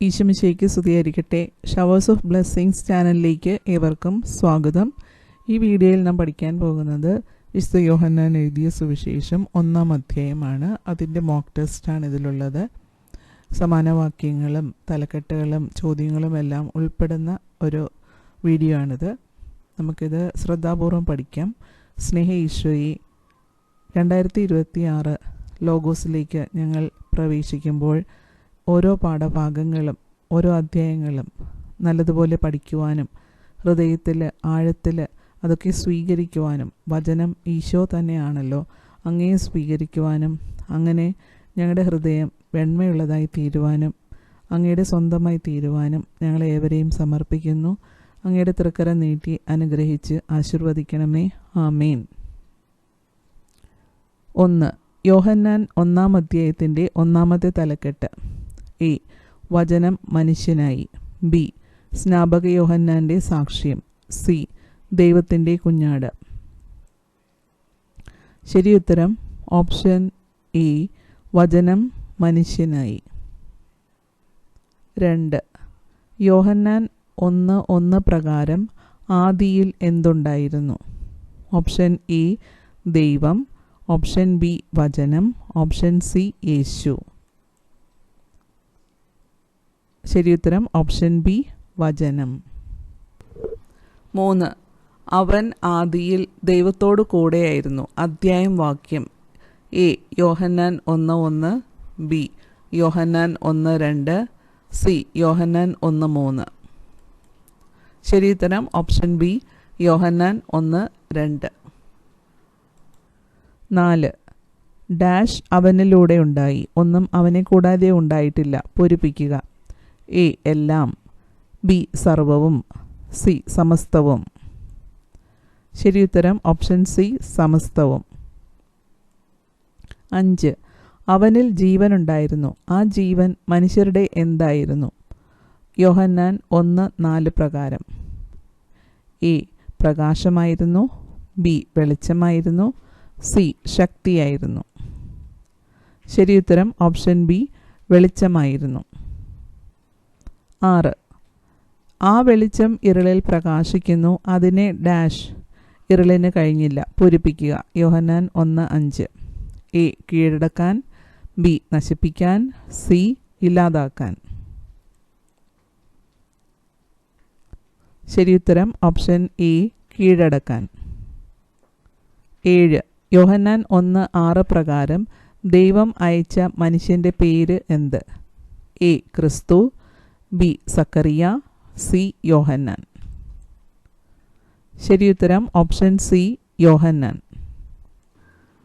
ഈശമിശയ്ക്ക് സ്തുതിയായിരിക്കട്ടെ. Showers of blessings ചാനലിലേക്ക് ഏവർക്കും സ്വാഗതം. ഈ വീഡിയോയിൽ നാം പഠിക്കാൻ പോകുന്നത് വിശുദ്ധ യോഹന്നാൻ എഴുതിയ സുവിശേഷം ഒന്നാം അധ്യായമാണ്. അതിന്റെ മോക്ക് ടെസ്റ്റാണ് ഇതിലുള്ളത്. സമാനവാക്യങ്ങളും തലക്കെട്ടുകളും ചോദ്യങ്ങളും എല്ലാം ഉൾപ്പെടുന്ന ഒരു വീഡിയോ ആണിത്. നമുക്കിത് ശ്രദ്ധാപൂർവം പഠിക്കാം. സ്നേഹ ഈശോയി രണ്ടായിരത്തി ഇരുപത്തി ആറ് ലോഗോസിലേക്ക് ഞങ്ങൾ പ്രവേശിക്കുമ്പോൾ ഓരോ പാഠഭാഗങ്ങളും ഓരോ അധ്യായങ്ങളും നല്ലതുപോലെ പഠിക്കുവാനും ഹൃദയത്തിൽ ആഴത്തിൽ അതൊക്കെ സ്വീകരിക്കുവാനും വചനം ഈശോ തന്നെയാണല്ലോ അങ്ങേ സ്വീകരിക്കുവാനും അങ്ങനെ ഞങ്ങളുടെ ഹൃദയം വെണ്മയുള്ളതായി തീരുവാനും അങ്ങയുടെ സ്വന്തമായി തീരുവാനും ഞങ്ങളേവരെയും സമർപ്പിക്കുന്നു. അങ്ങയുടെ തൃക്കര നീട്ടി അനുഗ്രഹിച്ച് ആശീർവദിക്കണമേ. ആമേൻ. ഒന്ന് യോഹന്നാൻ ഒന്നാം അധ്യായത്തിന്റെ ഒന്നാമത്തെ തലക്കെട്ട്. എ. വചനം മനുഷ്യനായി. ബി. സ്നാപക യോഹന്നാന്റെ സാക്ഷ്യം. സി. ദൈവത്തിന്റെ കുഞ്ഞാട്. ശരി ഉത്തരം. Option A. വചനം മനുഷ്യനായി. രണ്ട്. യോഹന്നാൻ ഒന്ന് ഒന്ന് പ്രകാരം ആദിയിൽ എന്തുണ്ടായിരുന്നു? Option A. ദൈവം. Option B. വചനം. Option C. യേശു. ശരിയുത്തരം ഓപ്ഷൻ ബി വചനം. മൂന്ന്. അവൻ ആദിയിൽ ദൈവത്തോടു കൂടെയായിരുന്നു. അധ്യായം വാക്യം. എ. യോഹന്നാൻ ഒന്ന് ഒന്ന് ബി. യോഹന്നാൻ ഒന്ന് രണ്ട് സി. യോഹന്നാൻ ഒന്ന് മൂന്ന്. ശരിയുത്തരം ഓപ്ഷൻ ബി യോഹന്നാൻ ഒന്ന് രണ്ട്. നാല്. ഡാഷ് അവനിലൂടെ ഉണ്ടായി. ഒന്നും അവനെ കൂടാതെ ഉണ്ടായിട്ടില്ല. പൂരിപ്പിക്കുക. എ എല്ലാം ബി സർവവും സി സമസ്തവും. ശരിയുത്തരം ഓപ്ഷൻ സി സമസ്തവും. അഞ്ച്. അവനിൽ ജീവനുണ്ടായിരുന്നു. ആ ജീവൻ മനുഷ്യരുടെ എന്തായിരുന്നു? യോഹന്നാൻ ഒന്ന് നാല് പ്രകാരം. എ. പ്രകാശമായിരുന്നു. ബി. വെളിച്ചമായിരുന്നു. സി. ശക്തിയായിരുന്നു. ശരിയുത്തരം ഓപ്ഷൻ ബി വെളിച്ചമായിരുന്നു. ആറ്. ആ വെളിച്ചം ഇരളിൽ പ്രകാശിക്കുന്നു അതിനെ ഡാഷ് ഇരളിന് കഴിഞ്ഞില്ല പൂരിപ്പിക്കുക. യോഹന്നാൻ ഒന്ന് അഞ്ച്. എ കീഴടക്കാൻ ബി നശിപ്പിക്കാൻ സി ഇല്ലാതാക്കാൻ. ശരിയുത്തരം ഓപ്ഷൻ എ കീഴടക്കാൻ. ഏഴ്. യോഹന്നാൻ ഒന്ന് ആറ് പ്രകാരം ദൈവം അയച്ച മനുഷ്യന്റെ പേര് എന്ത്? എ ക്രിസ്തു ബി സക്കറിയ സി യോഹന്നാൻ. ശരിയുത്തരം ഓപ്ഷൻ സി യോഹന്നാൻ.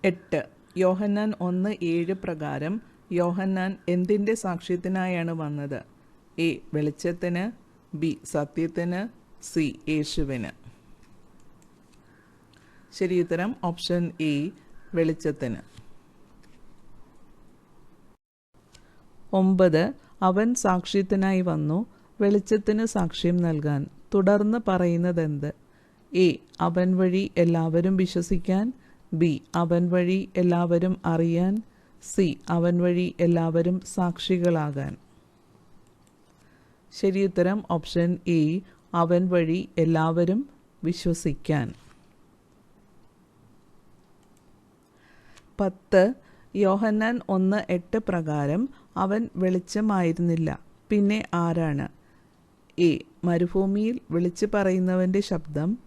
എട്ട്. യോഹന്നാൻ ഒന്ന് ഏഴ് പ്രകാരം യോഹന്നാൻ എന്തിന്റെ സാക്ഷ്യത്തിനായാണ് വന്നത്? എ. വെളിച്ചത്തിന് ബി. സത്യത്തിന് സി. യേശുവിന്. ശരിയുത്തരം ഓപ്ഷൻ എ. വെളിച്ചത്തിന്. ഒമ്പത്. അവൻ സാക്ഷ്യത്തിനായി വന്നു വെളിച്ചത്തിന് സാക്ഷ്യം നൽകാൻ. തുടർന്ന് പറയുന്നതെന്ത്? എ. അവൻ വഴി എല്ലാവരും വിശ്വസിക്കാൻ. ബി. അവൻ വഴി എല്ലാവരും അറിയാൻ. സി. അവൻ വഴി എല്ലാവരും സാക്ഷികളാകാൻ. ശരിയുത്തരം ഓപ്ഷൻ എ. അവൻ വഴി എല്ലാവരും വിശ്വസിക്കാൻ. പത്ത്. യോഹന്നാൻ ഒന്ന് എട്ട് പ്രകാരം അവൻ വെളിച്ചമായിരുന്നില്ല. പിന്നെ ആരാണ്? എ. മരുഭൂമിയിൽ വിളിച്ചു പറയുന്നവന്റെ ശബ്ദം.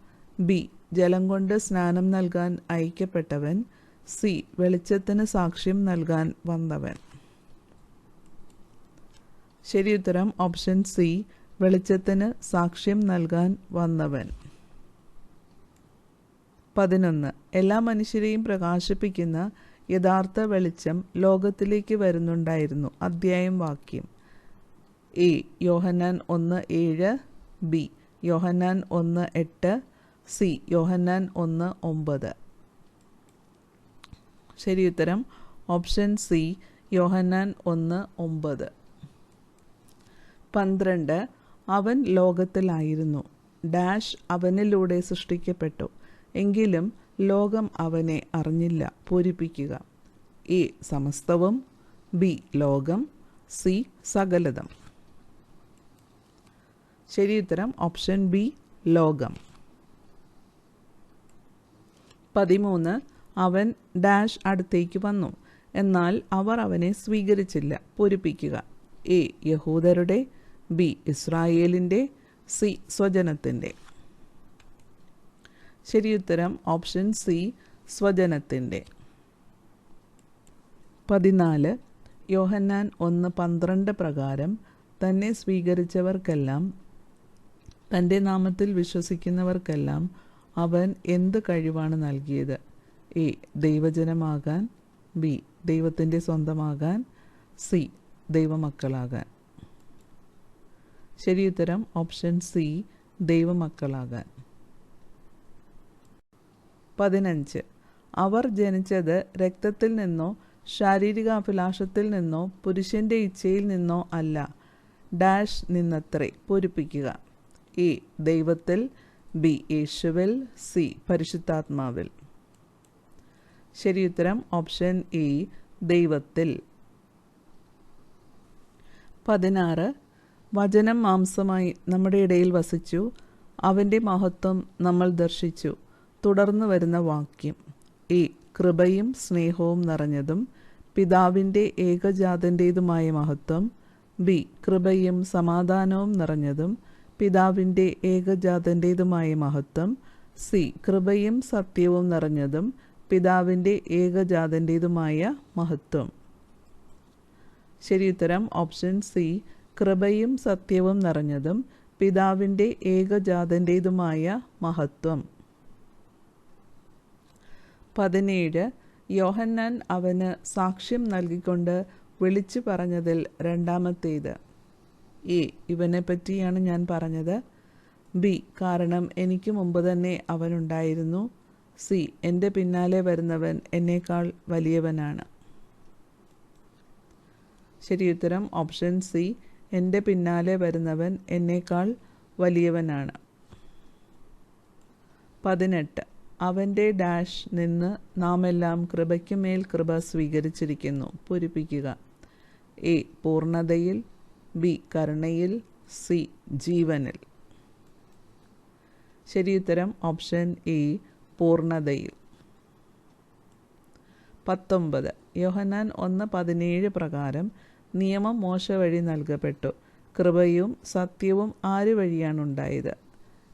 ബി. ജലം കൊണ്ട് സ്നാനം നൽകാൻ അയക്കപ്പെട്ടവൻ. സി. വെളിച്ചത്തിന് സാക്ഷ്യം നൽകാൻ വന്നവൻ. ശരി ഉത്തരം ഓപ്ഷൻ സി. വെളിച്ചത്തിന് സാക്ഷ്യം നൽകാൻ വന്നവൻ. പതിനൊന്ന്. എല്ലാ മനുഷ്യരെയും പ്രകാശിപ്പിക്കുന്ന യഥാർത്ഥ വെളിച്ചം ലോകത്തിലേക്ക് വരുന്നുണ്ടായിരുന്നു. അധ്യായം വാക്യം. എ. യോഹന്നാൻ ഒന്ന് ഏഴ് ബി. യോഹന്നാൻ ഒന്ന് എട്ട് സി. യോഹന്നാൻ ഒന്ന് ഒമ്പത്. ഉത്തരം. Option C. യോഹന്നാൻ ഒന്ന് ഒമ്പത്. പന്ത്രണ്ട്. അവൻ ലോകത്തിലായിരുന്നു. ഡാഷ് അവനിലൂടെ സൃഷ്ടിക്കപ്പെട്ടു. എങ്കിലും ലോകം അവനെ അറിഞ്ഞില്ല. പൂരിപ്പിക്കുക. എ. സമസ്തവും. ബി. ലോകം. സി. സകലതം. ശരിയുത്തരം ഓപ്ഷൻ ബി. ലോകം. പതിമൂന്ന്. അവൻ ഡാഷ് അടുത്തേക്ക് വന്നു. എന്നാൽ അവർ അവനെ സ്വീകരിച്ചില്ല. പൂരിപ്പിക്കുക. എ. യഹൂദരുടെ. ബി. ഇസ്രായേലിന്റെ. സി. സ്വജനത്തിന്റെ. ശരിയുത്തരം ഓപ്ഷൻ സി സ്വജനത്തിന്റെ. പതിനാല് യോഹന്നാൻ ഒന്ന് പന്ത്രണ്ട് പ്രകാരം തന്നെ സ്വീകരിച്ചവർക്കെല്ലാം തന്റെ നാമത്തിൽ വിശ്വസിക്കുന്നവർക്കെല്ലാം അവൻ എന്ത് കഴിവാണ് നൽകിയത്? എ ദൈവജനമാകാൻ ബി ദൈവത്തിന്റെ സ്വന്തമാകാൻ സി ദൈവമക്കളാകാൻ. ശരിയുത്തരം ഓപ്ഷൻ സി ദൈവമക്കളാകാൻ. പതിനഞ്ച്. അവർ ജനിച്ചത് രക്തത്തിൽ നിന്നോ ശാരീരിക അഭിലാഷത്തിൽ നിന്നോ പുരുഷന്റെ ഇച്ഛയിൽ നിന്നോ അല്ല. ഡാഷ് നിന്നത്രേ. പൂരിപ്പിക്കുക. എ ദൈവത്തിൽ ബി. യേശുവിൽ സി. പരിശുദ്ധാത്മാവിൽ. ശരിയുത്തരം ഓപ്ഷൻ എ ദൈവത്തിൽ. പതിനാറ്. വചനം മാംസമായി നമ്മുടെ ഇടയിൽ വസിച്ചു. അവന്റെ മഹത്വം നമ്മൾ ദർശിച്ചു. തുടർന്ന് വരുന്ന വാക്യം. എ കൃപയും സ്നേഹവും നിറഞ്ഞതും പിതാവിന്റെ ഏകജാതന്റേതുമായ മഹത്വം. ബി. കൃപയും സമാധാനവും നിറഞ്ഞതും പിതാവിന്റെ ഏകജാതന്റേതുമായ മഹത്വം. സി. കൃപയും സത്യവും നിറഞ്ഞതും പിതാവിന്റെ ഏകജാതന്റേതുമായ മഹത്വം. ശരിയുത്തരം ഓപ്ഷൻ സി. കൃപയും സത്യവും നിറഞ്ഞതും പിതാവിന്റെ ഏകജാതന്റേതുമായ മഹത്വം. പതിനേഴ് യോഹന്നാൻ അവന് സാക്ഷ്യം നൽകിക്കൊണ്ട് വിളിച്ചു പറഞ്ഞതിൽ രണ്ടാമത്തേത്. എ ഇവനെ പറ്റിയാണ് ഞാൻ പറഞ്ഞത്. ബി കാരണം എനിക്ക് മുമ്പ് തന്നെ അവനുണ്ടായിരുന്നു. സി എന്റെ പിന്നാലെ വരുന്നവൻ എന്നേക്കാൾ വലിയവനാണ്. ശരി ഉത്തരം ഓപ്ഷൻ സി എന്റെ പിന്നാലെ വരുന്നവൻ എന്നേക്കാൾ വലിയവനാണ്. പതിനെട്ട് അവന്റെ ഡാഷ് നിന്ന് നാമെല്ലാം കൃപയ്ക്കുമേൽ കൃപയ്ക്ക് മേൽ കൃപ സ്വീകരിച്ചിരിക്കുന്നു. പൂരിപ്പിക്കുക. എ. പൂർണതയിൽ ബി. കരുണയിൽ. സി. ജീവനിൽ. ശരിയുത്തരം ഓപ്ഷൻ എ. പൂർണതയിൽ പത്തൊമ്പത്. യോഹനാൻ ഒന്ന് പതിനേഴ് പ്രകാരം നിയമം മോശ വഴി നൽകപ്പെട്ടു. കൃപയും സത്യവും ആര് വഴിയാണുണ്ടായത്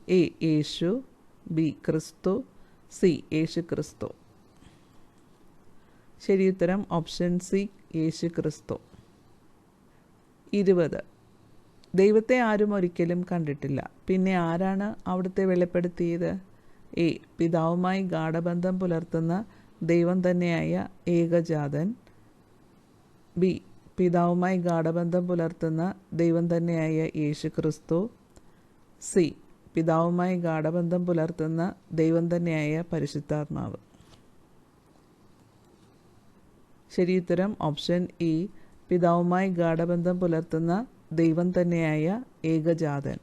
A. Yesu. B. Kristu. C Yesu Kristu ശരി ഉത്തരം ഓപ്ഷൻ സി യേശു ക്രിസ്തു ഇരുപത്. ദൈവത്തെ ആരും ഒരിക്കലും കണ്ടിട്ടില്ല. പിന്നെ ആരാണ് അവിടുത്തെ വെളിപ്പെടുത്തിയത്? എ പിതാവുമായി ഗാഠബന്ധം പുലർത്തുന്ന ദൈവം തന്നെയായ ഏകജാതൻ. ബി പിതാവുമായി ഗാഠബന്ധം പുലർത്തുന്ന ദൈവം തന്നെയായ യേശു ക്രിസ്തു സി പിതാവുമായി ഗാഠബന്ധം പുലർത്തുന്ന ദൈവം തന്നെയായ പരിശുദ്ധാത്മാവ്. ശരിയുത്തരം ഓപ്ഷൻ ഇ. പിതാവുമായി ഗാഠബന്ധം പുലർത്തുന്ന ദൈവം തന്നെയായ ഏകജാതൻ.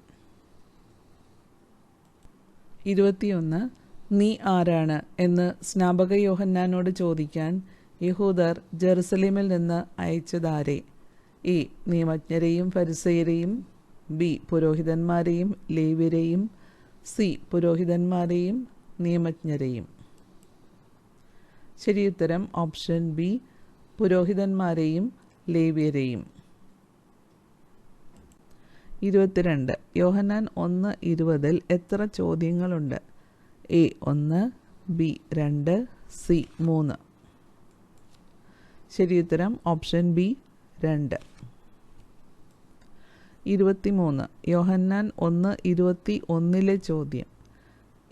ഇരുപത്തിയൊന്ന് നീ ആരാണ് എന്ന് സ്നാപക യോഹന്നാനോട് ചോദിക്കാൻ യഹൂദർ ജെറുസലേമിൽ നിന്ന് അയച്ചതാരെ. ഈ നിയമജ്ഞരെയും ഫരിസയരെയും ബി. പുരോഹിതന്മാരെയും ലേവ്യരെയും സി. പുരോഹിതന്മാരെയും നിയമജ്ഞരെയും. ശരിയുത്തരം ഓപ്ഷൻ ബി. പുരോഹിതന്മാരെയും ലേവ്യരെയും. ഇരുപത്തിരണ്ട്. യോഹന്നാൻ ഒന്ന് ഇരുപതിൽ എത്ര ചോദ്യങ്ങളുണ്ട്? എ ഒന്ന് ബി രണ്ട് സി മൂന്ന്. ശരിയുത്തരം ഓപ്ഷൻ ബി രണ്ട്. ഇരുപത്തിമൂന്ന്. യോഹന്നാൻ ഒന്ന് ഇരുപത്തി ഒന്നിലെ ചോദ്യം.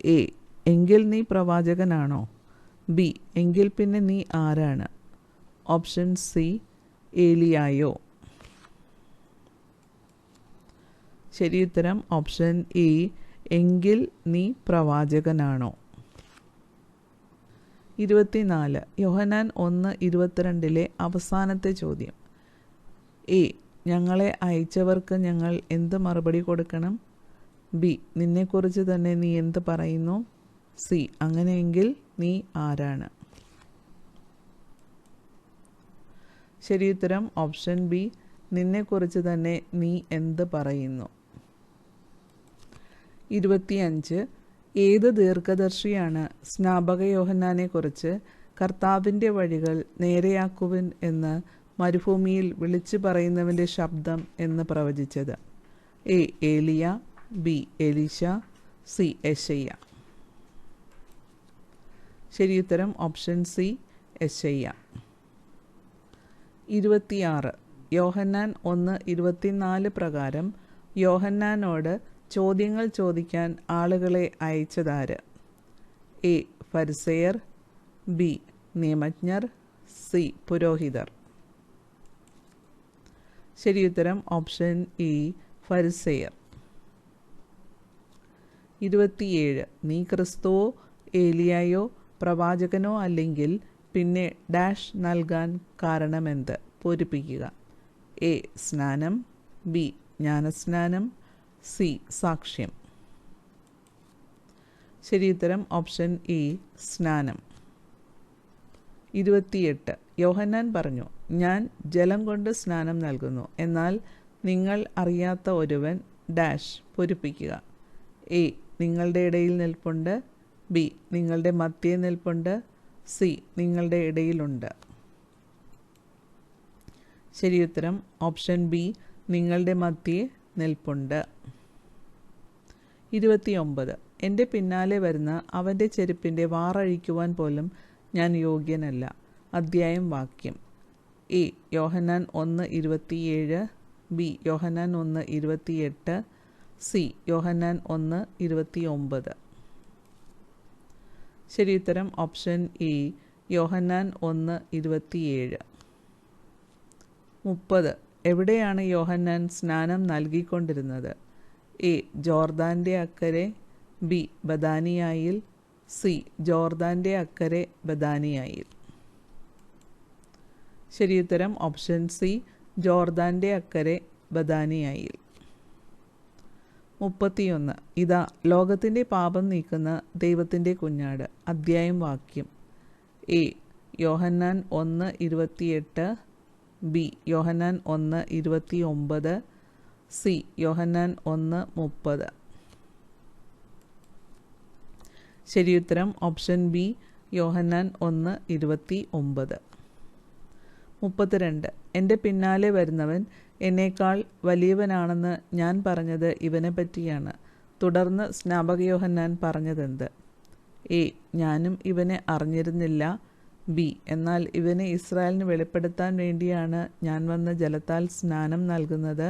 എ. എങ്കിൽ നീ പ്രവാചകനാണോ? ബി. എങ്കിൽ പിന്നെ നീ ആരാണ്? Option C. ഏലിയായോ? ശരി ഉത്തരം ഓപ്ഷൻ എ. എങ്കിൽ നീ പ്രവാചകനാണോ? ഇരുപത്തിനാല്. യോഹനാൻ ഒന്ന് ഇരുപത്തിരണ്ടിലെ അവസാനത്തെ ചോദ്യം. എ. ഞങ്ങളെ അയച്ചവർക്ക് ഞങ്ങൾ എന്ത് മറുപടി കൊടുക്കണം? ബി. നിന്നെക്കുറിച്ച് തന്നെ നീ എന്ത് പറയുന്നു? സി. അങ്ങനെയെങ്കിൽ നീ ആരാണ്? ശരി ഉത്തരം ഓപ്ഷൻ ബി. നിന്നെക്കുറിച്ച് തന്നെ നീ എന്ത് പറയുന്നു? ഇരുപത്തിയഞ്ച്. ഏത് ദീർഘദർശിയാണ് സ്നാപക യോഹന്നാനെക്കുറിച്ച് കർത്താവിന്റെ വഴികൾ നേരെയാക്കുവിൻ എന്ന് മരുഭൂമിയിൽ വിളിച്ചു പറയുന്നവന്റെ ശബ്ദം എന്ന് പ്രവചിച്ചത്. A. Eliya B. Elisha C. Eshaya ശരിയുത്തരം ഓപ്ഷൻ സി എഷയ്യ ഇരുപത്തിയാറ്. യോഹന്നാൻ ഒന്ന് ഇരുപത്തിനാല് പ്രകാരം യോഹന്നാനോട് ചോദ്യങ്ങൾ ചോദിക്കാൻ ആളുകളെ അയച്ചതാര്? എ. ഫരിസെയർ ബി. നിയമജ്ഞർ സി. പുരോഹിതർ. ശരിയുത്തരം ഓപ്ഷൻ ഇ ഫരിസെയർ. ഇരുപത്തിയേഴ് നീ ക്രിസ്തുവോ ഏലിയായോ പ്രവാചകനോ അല്ലെങ്കിൽ പിന്നെ ഡാഷ് നൽകാൻ കാരണമെന്ത്? പൂരിപ്പിക്കുക. എ സ്നാനം. ബി ജ്ഞാനസ്നാനം. സി സാക്ഷ്യം. ശരിയുത്തരം ഓപ്ഷൻ ഇ സ്നാനം. ഇരുപത്തിയെട്ട് യോഹന്നാൻ പറഞ്ഞു ഞാൻ ജലം കൊണ്ട് സ്നാനം നൽകുന്നു. എന്നാൽ നിങ്ങൾ അറിയാത്ത ഒരുവൻ ഡാഷ് പൂരിപ്പിക്കുക. എ നിങ്ങളുടെ ഇടയിൽ നിൽപ്പുണ്ട്. ബി നിങ്ങളുടെ മധ്യേ നിൽപ്പുണ്ട്. സി നിങ്ങളുടെ ഇടയിലുണ്ട്. ശരിയുത്തരം ഓപ്ഷൻ ബി നിങ്ങളുടെ മധ്യേ നിൽപ്പുണ്ട്. ഇരുപത്തിയൊമ്പത്. എന്റെ പിന്നാലെ വരുന്ന അവന്റെ ചെരുപ്പിന്റെ വാറഴിക്കുവാൻ പോലും ഞാൻ യോഗ്യനല്ല. അധ്യായം വാക്യം. എ യോഹനാൻ ഒന്ന് ഇരുപത്തിയേഴ് ബി യോഹനാൻ ഒന്ന് ഇരുപത്തിയെട്ട് സി യോഹനാൻ ഒന്ന് ഇരുപത്തി ശരി ഉത്തരം ഓപ്ഷൻ ഇ യോഹന്നാൻ ഒന്ന് ഇരുപത്തിയേഴ്. മുപ്പത്. എവിടെയാണ് യോഹന്നാൻ സ്നാനം നൽകിക്കൊണ്ടിരുന്നത്? എ ജോർദാന്റെ അക്കരെ ബി ബദാനിയായിൽ സി ജോർദാന്റെ അക്കരെ ബദാനിയായിൽ. ശരിയുത്തരം ഓപ്ഷൻ സി ജോർദാന്റെ അക്കരെ ബദാനിയായിൽ മുപ്പത്തിയൊന്ന്. ഇതാ ലോകത്തിന്റെ പാപം നീക്കുന്ന ദൈവത്തിന്റെ കുഞ്ഞാട്. അദ്ധ്യായം വാക്യം. എ യോഹന്നാൻ ഒന്ന് ഇരുപത്തിയെട്ട്. ബി യോഹന്നാൻ ഒന്ന് ഇരുപത്തി ഒമ്പത് സി യോഹന്നാൻ ഒന്ന് മുപ്പത്. ശരിയുത്തരം ഓപ്ഷൻ ബി യോഹന്നാൻ ഒന്ന് ഇരുപത്തി ഒമ്പത് മുപ്പത്തിരണ്ട്. എന്റെ പിന്നാലെ വരുന്നവൻ എന്നേക്കാൾ വലിയവനാണെന്ന് ഞാൻ പറഞ്ഞത് ഇവനെ പറ്റിയാണ്. തുടർന്ന് സ്നാപകയോഹന്നാൻ പറഞ്ഞതെന്ത്? എ ഞാനും ഇവനെ അറിഞ്ഞിരുന്നില്ല. ബി എന്നാൽ ഇവനെ ഇസ്രായേലിന് വെളിപ്പെടുത്താൻ വേണ്ടിയാണ് ഞാൻ വന്ന് ജലത്താൽ സ്നാനം നൽകുന്നത്.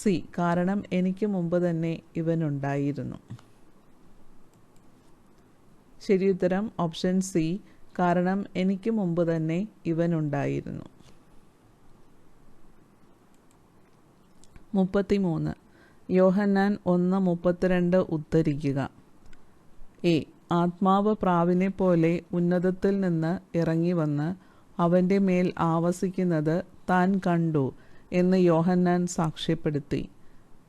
സി കാരണം എനിക്ക് മുമ്പ് തന്നെ ഇവനുണ്ടായിരുന്നു. ശരിയുത്തരം ഓപ്ഷൻ സി കാരണം എനിക്ക് മുമ്പ് തന്നെ ഇവനുണ്ടായിരുന്നു. മുപ്പത്തിമൂന്ന്. യോഹന്നാൻ ഒന്ന് മുപ്പത്തിരണ്ട് ഉദ്ധരിക്കുക. എ. ആത്മാവ് പ്രാവിനെ പോലെ ഉന്നതത്തിൽ നിന്ന് ഇറങ്ങി വന്ന് അവന്റെ മേൽ ആവസിക്കുന്നത് താൻ കണ്ടു എന്ന് യോഹന്നാൻ സാക്ഷ്യപ്പെടുത്തി.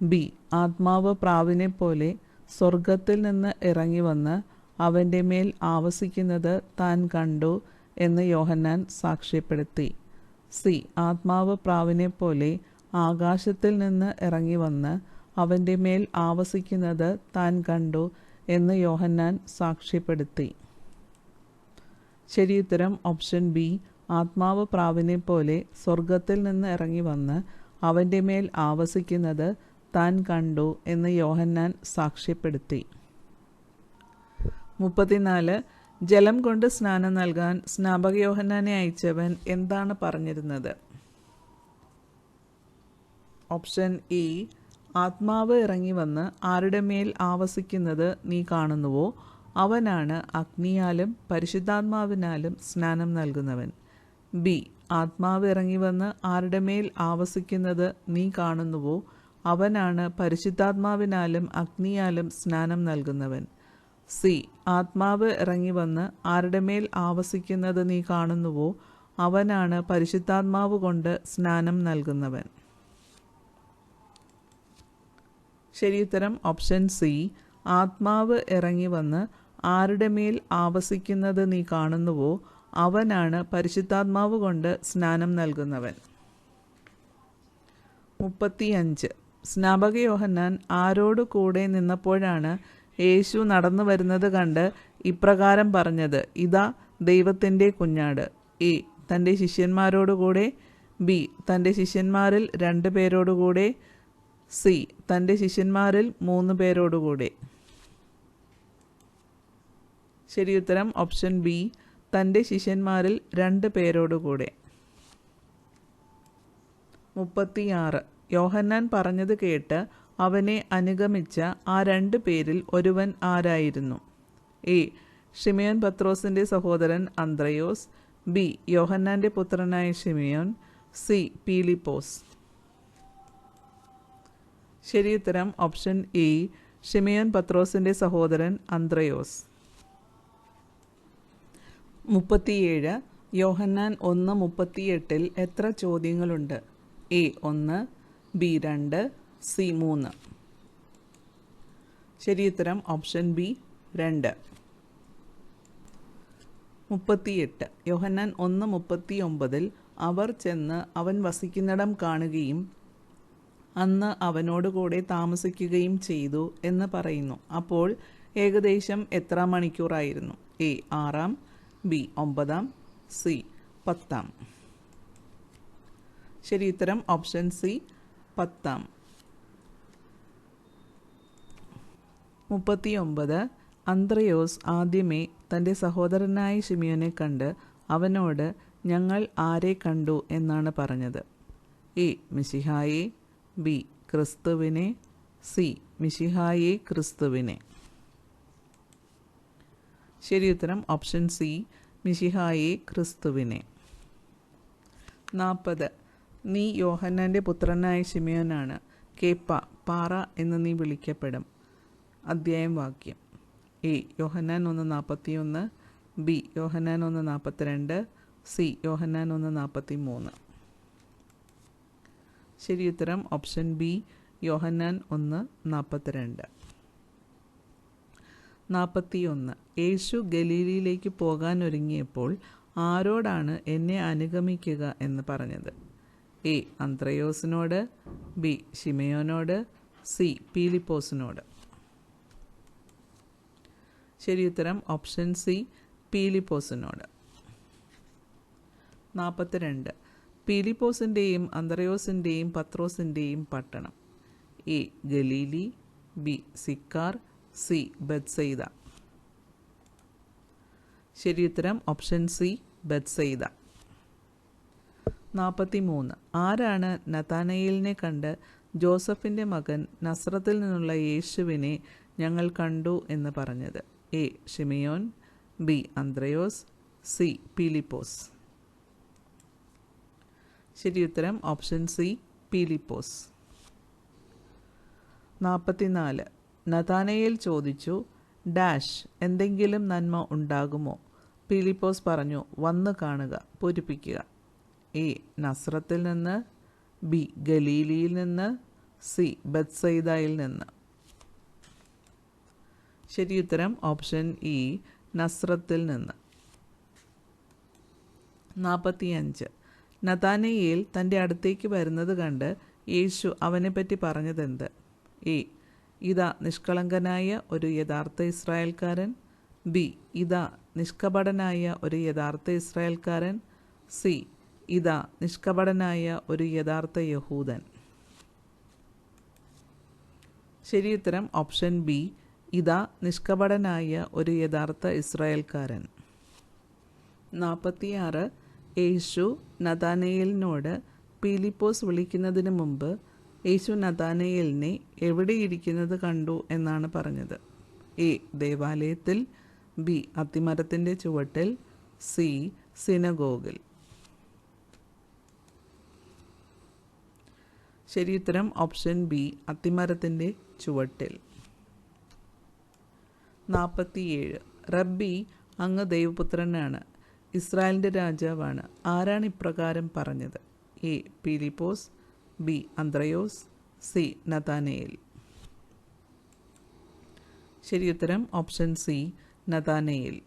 ബി. ആത്മാവ് പ്രാവിനെ പോലെ സ്വർഗത്തിൽ നിന്ന് ഇറങ്ങി വന്ന് അവന്റെ മേൽ ആവസിക്കുന്നത് താൻ കണ്ടു എന്ന് യോഹന്നാൻ സാക്ഷ്യപ്പെടുത്തി. സി ആത്മാവ് പ്രാവിനെ പോലെ ആകാശത്തിൽ നിന്ന് ഇറങ്ങി വന്ന് അവന്റെ മേൽ ആവസിക്കുന്നത് താൻ കണ്ടു എന്ന് യോഹന്നാൻ സാക്ഷ്യപ്പെടുത്തി. ശരിയുത്തരം ഓപ്ഷൻ ബി. ആത്മാവ് പ്രാവിനെ പോലെ സ്വർഗത്തിൽ നിന്ന് ഇറങ്ങി വന്ന് അവന്റെ മേൽ ആവസിക്കുന്നത് താൻ കണ്ടു എന്ന് യോഹന്നാൻ സാക്ഷ്യപ്പെടുത്തി. മുപ്പത്തിനാല് ജലം കൊണ്ട് സ്നാനം നൽകാൻ സ്നാപക യോഹന്നാനെ അയച്ചവൻ എന്താണ് പറഞ്ഞിരുന്നത്? ഓപ്ഷൻ ഇ ആത്മാവ് ഇറങ്ങി വന്ന് ആരുടെ മേൽ ആവസിക്കുന്നത് നീ കാണുന്നുവോ? അവനാണ് അഗ്നിയാലും പരിശുദ്ധാത്മാവിനാലും സ്നാനം നൽകുന്നവൻ. ബി ആത്മാവ് ഇറങ്ങി വന്ന് ആരുടെ മേൽ ആവസിക്കുന്നത് നീ കാണുന്നുവോ? അവനാണ് പരിശുദ്ധാത്മാവിനാലും അഗ്നിയാലും സ്നാനം നൽകുന്നവൻ. സി ആത്മാവ് ഇറങ്ങി വന്ന് ആരുടെ മേൽ ആവസിക്കുന്നത് നീ കാണുന്നുവോ അവനാണ് പരിശുദ്ധാത്മാവ് കൊണ്ട് സ്നാനം നൽകുന്നവൻ. ശരിയുത്തരം ഓപ്ഷൻ സി ആത്മാവ് ഇറങ്ങി വന്ന് ആരുടെ മേൽ ആവസിക്കുന്നത് നീ കാണുന്നുവോ അവനാണ് പരിശുദ്ധാത്മാവ് കൊണ്ട് സ്നാനം നൽകുന്നവൻ. മുപ്പത്തിയഞ്ച് സ്നാപക യോഹന്നാൻ ആരോട് കൂടെ നിന്നപ്പോഴാണ് യേശു നടന്നു വരുന്നത് കണ്ട് ഇപ്രകാരം പറഞ്ഞത് ഇതാ ദൈവത്തിന്റെ കുഞ്ഞാട്. എ തന്റെ ശിഷ്യന്മാരോടുകൂടെ. ബി തന്റെ ശിഷ്യന്മാരിൽ രണ്ട് പേരോടുകൂടെ. സി തന്റെ ശിഷ്യന്മാരിൽ മൂന്ന് പേരോടുകൂടെ. ശരിയുത്തരം ഓപ്ഷൻ ബി തന്റെ ശിഷ്യന്മാരിൽ രണ്ട് പേരോടുകൂടെ. മുപ്പത്തിയാറ്. യോഹന്നാൻ പറഞ്ഞത് കേട്ട് അവനെ അനുഗമിച്ച ആ രണ്ട് പേരിൽ ഒരുവൻ ആരായിരുന്നു? എ. ഷിമിയോൻ പത്രോസിന്റെ സഹോദരൻ അന്ത്രയോസ്. ബി. യോഹന്നാന്റെ പുത്രനായ ഷിമിയോൻ സി. പീലിപ്പോസ്. ശരിയുത്തരം ഓപ്ഷൻ എ. ഷിമിയോൻ പത്രോസിന്റെ സഹോദരൻ അന്ത്രയോസ്. മുപ്പത്തിയേഴ്. യോഹന്നാൻ ഒന്ന് മുപ്പത്തിയെട്ടിൽ എത്ര ചോദ്യങ്ങളുണ്ട്? എ ഒന്ന് ബി രണ്ട് സി മൂന്ന്. ശരിയുത്തരം ഓപ്ഷൻ ബി രണ്ട്. മുപ്പത്തിയെട്ട്. യോഹന്നാൻ ഒന്ന് മുപ്പത്തി ഒമ്പതിൽ അവർ ചെന്ന് അവൻ വസിക്കുന്നിടം കാണുകയും അന്ന് അവനോടുകൂടെ താമസിക്കുകയും ചെയ്തു എന്ന് പറയുന്നു. അപ്പോൾ ഏകദേശം എത്ര മണിക്കൂറായിരുന്നു? എ ആറാം ബി ഒമ്പതാം സി പത്താം. ശരി ഉത്തരം ഓപ്ഷൻ സി പത്താം. മുപ്പത്തിയൊമ്പത് അന്ത്രയോസ് ആദ്യമേ തന്റെ സഹോദരനായ ഷിമിയോനെ കണ്ട് അവനോട് ഞങ്ങൾ ആരെ കണ്ടു എന്നാണ് പറഞ്ഞത്. എ. മിശിഹായെ ബി. ക്രിസ്തുവിനെ സി. മിശിഹായെ ക്രിസ്തുവിനെ. ശരി ഉത്തരം ഓപ്ഷൻ സി. മിശിഹായെ ക്രിസ്തുവിനെ. നാൽപ്പത് നീ യോഹന്നാന്റെ പുത്രനായ ഷിമിയോനാണ് കേപ്പ പാറ എന്ന് നീ വിളിക്കപ്പെടും. അധ്യായം വാക്യം. എ യോഹന്നാൻ ഒന്ന് നാൽപ്പത്തിയൊന്ന് ബി യോഹന്നാൻ ഒന്ന് നാൽപ്പത്തിരണ്ട് സി യോഹന്നാൻ ഒന്ന് നാൽപ്പത്തി മൂന്ന് ശരി ഉത്തരം ഓപ്ഷൻ ബി യോഹന്നാൻ ഒന്ന് നാൽപ്പത്തിരണ്ട് നാൽപ്പത്തിയൊന്ന് യേശു ഗലീലിയിലേക്ക് പോകാൻ ഒരുങ്ങിയപ്പോൾ ആരോടാണ് എന്നെ അനുഗമിക്കുക എന്ന് പറഞ്ഞത്? എ അന്ത്രയോസിനോട് ബി ഷിമയോനോട് സി പീലിപ്പോസിനോട്. ശരി ഉത്തരം ഓപ്ഷൻ സി പീലിപ്പോസിനോട്. നാൽപ്പത്തിരണ്ട് പീലിപ്പോസിന്റെയും അന്തറയോസിന്റെയും പത്രോസിന്റെയും പട്ടണം. A Galilee B Sychar C Bethsaida ശരിയുത്തരം ഓപ്ഷൻ സി ബത്സൈദ നാൽപ്പത്തി മൂന്ന് ആരാണ് നതാനയിലിനെ കണ്ട് ജോസഫിന്റെ മകൻ നസ്രത്തിൽ നിന്നുള്ള യേശുവിനെ ഞങ്ങൾ കണ്ടു എന്ന് പറഞ്ഞത്? A Shimeon B Anthrayos C Peelippos. ഉത്തരം ഓപ്ഷൻ സി പീലിപ്പോസ്. നാൽപ്പത്തിനാല് നതാനയിൽ ചോദിച്ചു ഡാഷ് എന്തെങ്കിലും നന്മ ഉണ്ടാകുമോ? പീലിപ്പോസ് പറഞ്ഞു വന്ന് കാണുക പൂരിപ്പിക്കുക. എ നസ്രത്തിൽ നിന്ന് ബി ഗലീലിയിൽ നിന്ന് സി ബത്സൈദയിൽ നിന്ന്. ശരിയുത്തരം ഓപ്ഷൻ ഇ നസ്രത്തിൽ നിന്ന്. നാൽപ്പത്തിയഞ്ച് നതാനയിൽ തന്റെ അടുത്തേക്ക് വരുന്നത് കണ്ട് യേശു അവനെപ്പറ്റി പറഞ്ഞതെന്ത്? എ ഇതാ നിഷ്കളങ്കനായ ഒരു യഥാർത്ഥ ഇസ്രായേൽക്കാരൻ. ബി ഇതാ നിഷ്കപടനായ ഒരു യഥാർത്ഥ ഇസ്രായേൽക്കാരൻ. സി ഇതാ നിഷ്കപടനായ ഒരു യഥാർത്ഥ യഹൂദൻ. ശരിയുത്തരം ഓപ്ഷൻ ബി ഇതാ നിഷ്കപടനായ ഒരു യഥാർത്ഥ ഇസ്രായേൽക്കാരൻ. നാൽപ്പത്തിയാറ് യേശു നതാനയേലിനോട് പീലിപ്പോസ് വിളിക്കുന്നതിന് മുമ്പ് യേശു നതാനയേലിനെ എവിടെയിരിക്കുന്നത് കണ്ടു എന്നാണ് പറഞ്ഞത്. എ. ദേവാലയത്തിൽ ബി. അത്തിമരത്തിന്റെ ചുവട്ടിൽ സി. സിനഗോഗിൽ. ശരിയുത്തരം ഓപ്ഷൻ ബി. അത്തിമരത്തിന്റെ ചുവട്ടിൽ. നാൽപ്പത്തിയേഴ് റബ്ബി അങ്ങ് ദൈവപുത്രനാണ്. ഇസ്രായേലിന്റെ രാജാവാണ്. ആരാണ് ഇപ്രകാരം പറഞ്ഞത്? A. Peelipose B. Andrayos C. Nathanael. ശരിയുത്തരം ഓപ്ഷൻ സി. നതാനയേൽ.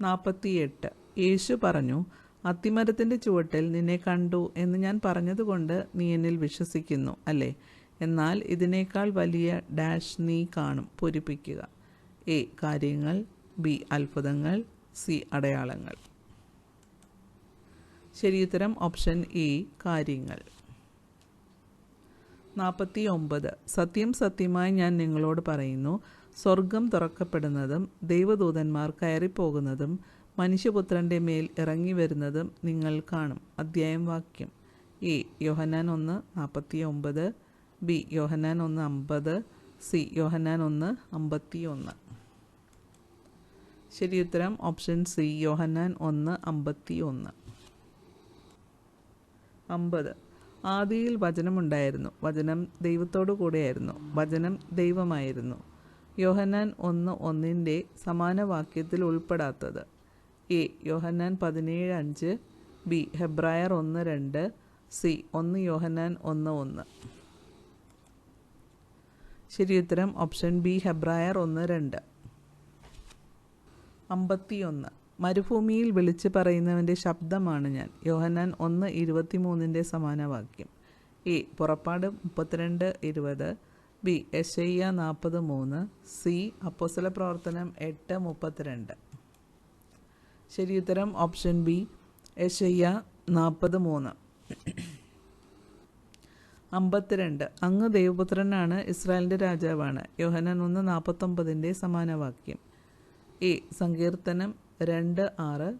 നാൽപ്പത്തിയെട്ട് യേശു പറഞ്ഞു അത്തിമരത്തിന്റെ ചുവട്ടിൽ നിന്നെ കണ്ടു എന്ന് ഞാൻ പറഞ്ഞതുകൊണ്ട് നീ എന്നിൽ വിശ്വസിക്കുന്നു അല്ലേ? എന്നാൽ ഇതിനേക്കാൾ വലിയ ഡാഷ് നീ കാണും. പൂരിപ്പിക്കുക. എ. കാര്യങ്ങൾ. ബി. അത്ഭുതങ്ങൾ. സി. അടയാളങ്ങൾ. ശരിയുത്തരം ഓപ്ഷൻ എ. കാര്യങ്ങൾ. നാൽപ്പത്തി ഒമ്പത് സത്യം സത്യമായി ഞാൻ നിങ്ങളോട് പറയുന്നു. സ്വർഗം തുറക്കപ്പെടുന്നതും ദൈവദൂതന്മാർ കയറിപ്പോകുന്നതും മനുഷ്യപുത്രന്റെ മേൽ ഇറങ്ങി വരുന്നതും നിങ്ങൾ കാണും. അധ്യായം വാക്യം. എ. യോഹന്നാൻ ഒന്ന് നാൽപ്പത്തി ഒമ്പത് ബി യോഹന്നാൻ ഒന്ന് അമ്പത് സി യോഹന്നാൻ ഒന്ന് അമ്പത്തി ഒന്ന് ശരി ഉത്തരം ഓപ്ഷൻ സി യോഹന്നാൻ ഒന്ന് അമ്പത്തി ഒന്ന് അമ്പത്. ആദിയിൽ വചനമുണ്ടായിരുന്നു. വചനം ദൈവത്തോടു കൂടെയായിരുന്നു. വചനം ദൈവമായിരുന്നു. യോഹന്നാൻ ഒന്ന് ഒന്നിന്റെ സമാന വാക്യത്തിൽ ഉൾപ്പെടാത്തത്. എ യോഹന്നാൻ പതിനേഴ് അഞ്ച് ബി ഹെബ്രായർ ഒന്ന് രണ്ട് സി ഒന്ന് യോഹന്നാൻ ഒന്ന് ഒന്ന്. ശരിയുത്തരം ഓപ്ഷൻ ബി ഹെബ്രായർ ഒന്ന് രണ്ട്. അമ്പത്തിയൊന്ന്. മരുഭൂമിയിൽ വിളിച്ചു പറയുന്നവന്റെ ശബ്ദമാണ് ഞാൻ. യോഹനാൻ ഒന്ന് ഇരുപത്തിമൂന്നിന്റെ സമാനവാക്യം. എ. പുറപ്പാട് മുപ്പത്തിരണ്ട് ഇരുപത്. ബി. എഷയ്യ നാൽപ്പത് മൂന്ന്. സി. അപ്പോസല പ്രവർത്തനം എട്ട് മുപ്പത്തിരണ്ട്. ശരിയുത്തരം ഓപ്ഷൻ ബി. എഷയ്യ നാൽപ്പത് മൂന്ന്. അമ്പത്തിരണ്ട്. അങ്ങ് ദൈവപുത്രനാണ് ഇസ്രായേലിന്റെ രാജാവാണ്. യോഹനൻ ഒന്ന് നാൽപ്പത്തൊമ്പതിന്റെ സമാനവാക്യം. എ. സങ്കീർത്തനം രണ്ട് ആറ്.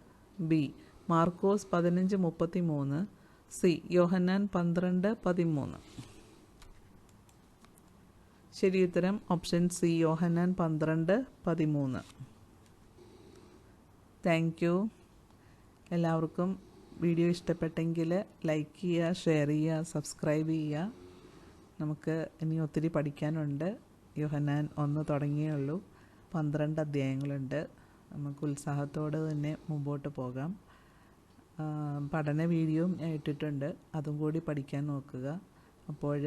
ബി. മാർക്കോസ് പതിനഞ്ച് മുപ്പത്തി മൂന്ന് സി. യോഹന്നാൻ പന്ത്രണ്ട് പതിമൂന്ന്. ഉത്തരം ഓപ്ഷൻ സി. യോഹന്നാൻ പന്ത്രണ്ട് പതിമൂന്ന്. Thank you. എല്ലാവർക്കും വീഡിയോ ഇഷ്ടപ്പെട്ടെങ്കിൽ ലൈക്ക് ചെയ്യുക ഷെയർ ചെയ്യുക സബ്സ്ക്രൈബ് ചെയ്യുക. നമുക്ക് ഇനി ഒത്തിരി പഠിക്കാനുണ്ട്. യോഹന്നാൻ ഒന്ന് തുടങ്ങിയേ ഉള്ളൂ. പന്ത്രണ്ട് അധ്യായങ്ങളുണ്ട്. നമുക്ക് ഉത്സാഹത്തോടെ തന്നെ മുമ്പോട്ട് പോകാം. പഠന വീഡിയോയും ഞാൻ ഇട്ടിട്ടുണ്ട്. അതും കൂടി പഠിക്കാൻ നോക്കുക. അപ്പോൾ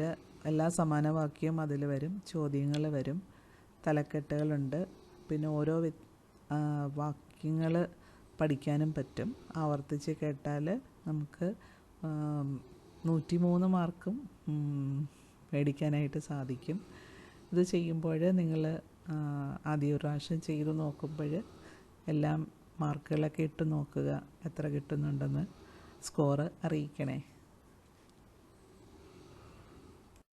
എല്ലാ സമാനവാക്യവും അതിൽ വരും ചോദ്യങ്ങൾ വരും തലക്കെട്ടുകളുണ്ട്. പിന്നെ ഓരോ വാക്യങ്ങൾ പഠിക്കാനും പറ്റും. ആവർത്തിച്ച് കേട്ടാൽ നമുക്ക് നൂറ്റി മൂന്ന് മാർക്കും മേടിക്കാനായിട്ട് സാധിക്കും. ഇത് ചെയ്യുമ്പോൾ നിങ്ങൾ ആദ്യ പ്രാവശ്യം ചെയ്ത് നോക്കുമ്പോൾ എല്ലാം മാർക്കുകളൊക്കെ ഇട്ട് നോക്കുക എത്ര കിട്ടുന്നുണ്ടെന്ന് സ്കോറ് അറിയിക്കണേ.